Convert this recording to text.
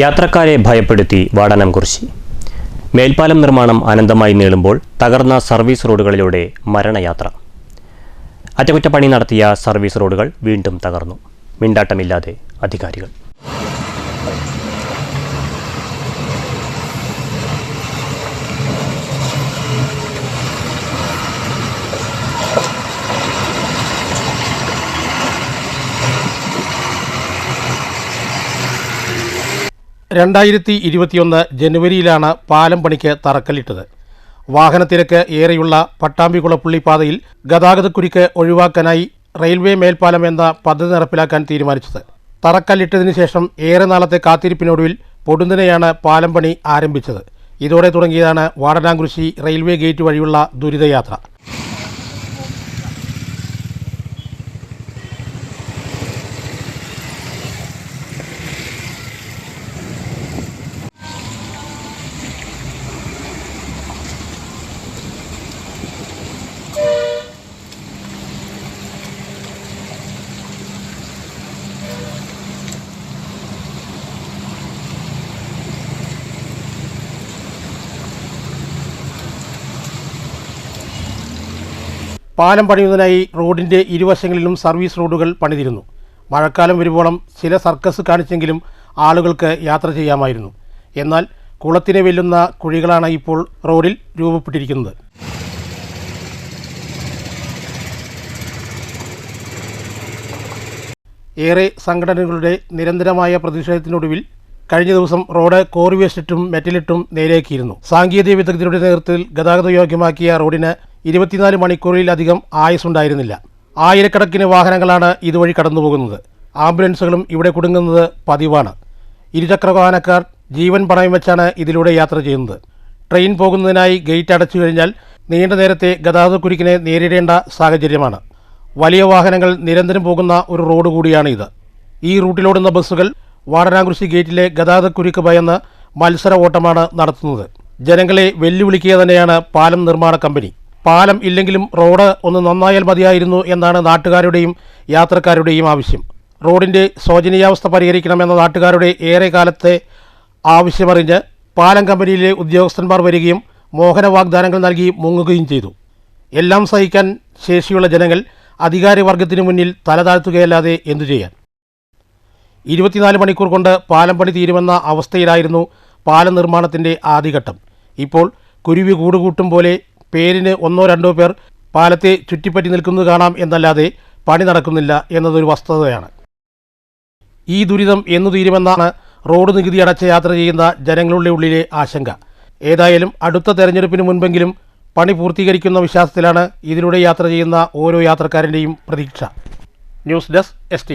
യാത്രക്കാരെ ഭയപ്പെടുത്തി വാടനം കുറിശി. മേൽപ്പാലം നിർമ്മാണം അനന്തമായി നീളുമ്പോൾ തകർന്ന സർവീസ് റോഡുകളിലൂടെ മരണയാത്ര. അറ്റകുറ്റപ്പണി നടത്തിയ സർവീസ് റോഡുകൾ വീണ്ടും തകർന്നു. മിണ്ടാട്ടമില്ലാതെ അധികാരികൾ. രണ്ടായിരത്തി ഇരുപത്തിയൊന്ന് ജനുവരിയിലാണ് പാലം പണിക്ക് തറക്കല്ലിട്ടത്. വാഹനത്തിരക്ക് ഏറെയുള്ള പട്ടാമ്പിക്കുളപ്പുള്ളി പാതയിൽ ഗതാഗതക്കുരുക്ക് ഒഴിവാക്കാനായി റെയിൽവേ മേൽപ്പാലം എന്ന പദ്ധതി നടപ്പിലാക്കാൻ തീരുമാനിച്ചത്. തറക്കല്ലിട്ടതിനു ശേഷം ഏറെ നാളത്തെ കാത്തിരിപ്പിനൊടുവിൽ പൊടുന്നനെയാണ് പാലം പണി ആരംഭിച്ചത്. ഇതോടെ തുടങ്ങിയതാണ് വാടനാംകുരിശി റെയിൽവേ ഗേറ്റ് വഴിയുള്ള ദുരിതയാത്ര. പാലം പണിയുന്നതിനായി റോഡിന്റെ ഇരുവശങ്ങളിലും സർവീസ് റോഡുകൾ പണിതിരുന്നു. മഴക്കാലം വരുവോളം ചില സർക്കസ് കാണിച്ചെങ്കിലും ആളുകൾക്ക് യാത്ര ചെയ്യാമായിരുന്നു. എന്നാൽ കുളത്തിനെ വെല്ലുന്ന കുഴികളാണ് ഇപ്പോൾ റോഡിൽ രൂപപ്പെട്ടിരിക്കുന്നത്. ഏറെ സംഘടനകളുടെ നിരന്തരമായ പ്രതിഷേധത്തിനൊടുവിൽ കഴിഞ്ഞ ദിവസം റോഡ് കോറിവേസ്റ്റിട്ടും മെറ്റലിട്ടും നേരെയാക്കിയിരുന്നു. സാങ്കേതിക വിദഗ്ധരുടെ നേതൃത്വത്തിൽ ഗതാഗത യോഗ്യമാക്കിയ റോഡിന് ഇരുപത്തിനാല് മണിക്കൂറിലധികം ആയുസ്സുണ്ടായിരുന്നില്ല. ആയിരക്കണക്കിന് വാഹനങ്ങളാണ് ഇതുവഴി കടന്നുപോകുന്നത്. ആംബുലൻസുകളും ഇവിടെ കുടുങ്ങുന്നത് പതിവാണ്. ഇരുചക്ര വാഹനക്കാർ ജീവൻ പണയം വെച്ചാണ് ഇതിലൂടെ യാത്ര ചെയ്യുന്നത്. ട്രെയിൻ പോകുന്നതിനായി ഗേറ്റ് അടച്ചു കഴിഞ്ഞാൽ നീണ്ട നേരത്തെ ഗതാഗതക്കുരുക്കിനെ നേരിടേണ്ട സാഹചര്യമാണ്. വലിയ വാഹനങ്ങൾ നിരന്തരം പോകുന്ന ഒരു റോഡ് കൂടിയാണ് ഇത് ഈ റൂട്ടിലോടുന്ന ബസ്സുകൾ വാടനാകുറിശി ഗേറ്റിലെ ഗതാഗതക്കുരുക്ക് ഭയന്ന് മത്സര ഓട്ടമാണ് നടത്തുന്നത്. ജനങ്ങളെ വെല്ലുവിളിക്കുക തന്നെയാണ് പാലം നിർമ്മാണ കമ്പനി. പാലം ഇല്ലെങ്കിലും റോഡ് ഒന്ന് നന്നായാൽ മതിയായിരുന്നു എന്നാണ് നാട്ടുകാരുടെയും യാത്രക്കാരുടെയും ആവശ്യം. റോഡിന്റെ ശോചനീയാവസ്ഥ പരിഹരിക്കണമെന്ന നാട്ടുകാരുടെ ഏറെ കാലത്തെ ആവശ്യമറിഞ്ഞ് പാലം കമ്പനിയിലെ ഉദ്യോഗസ്ഥന്മാർ വരികയും മോഹന വാഗ്ദാനങ്ങൾ നൽകി മുങ്ങുകയും ചെയ്തു. എല്ലാം സഹിക്കാൻ ശേഷിയുള്ള ജനങ്ങൾ അധികാരവർഗത്തിനു മുന്നിൽ തലതാഴ്ത്തുകയല്ലാതെ എന്തു ചെയ്യാൻ? ഇരുപത്തിനാല് മണിക്കൂർ കൊണ്ട് പാലം പണി തീരുമെന്ന അവസ്ഥയിലായിരുന്നു പാലം നിർമ്മാണത്തിന്റെ ആദ്യഘട്ടം. ഇപ്പോൾ കുരുവി കൂടുകൂട്ടും പോലെ പേരിന് ഒന്നോ രണ്ടോ പേർ പാലത്തെ ചുറ്റിപ്പറ്റി നിൽക്കുന്നത് കാണാം എന്നല്ലാതെ പണി നടക്കുന്നില്ല എന്നതൊരു വസ്തുതയാണ്. ഈ ദുരിതം എന്നു തീരുമെന്നാണ് റോഡ് നികുതി അടച്ച യാത്ര ചെയ്യുന്ന ജനങ്ങളുടെ ഉള്ളിലെ ആശങ്ക. ഏതായാലും അടുത്ത തെരഞ്ഞെടുപ്പിന് മുൻപെങ്കിലും പണി പൂർത്തീകരിക്കുന്ന വിശ്വാസത്തിലാണ് ഇതിലൂടെ യാത്ര ചെയ്യുന്ന ഓരോ യാത്രക്കാരന്റെയും പ്രതീക്ഷ. News desk S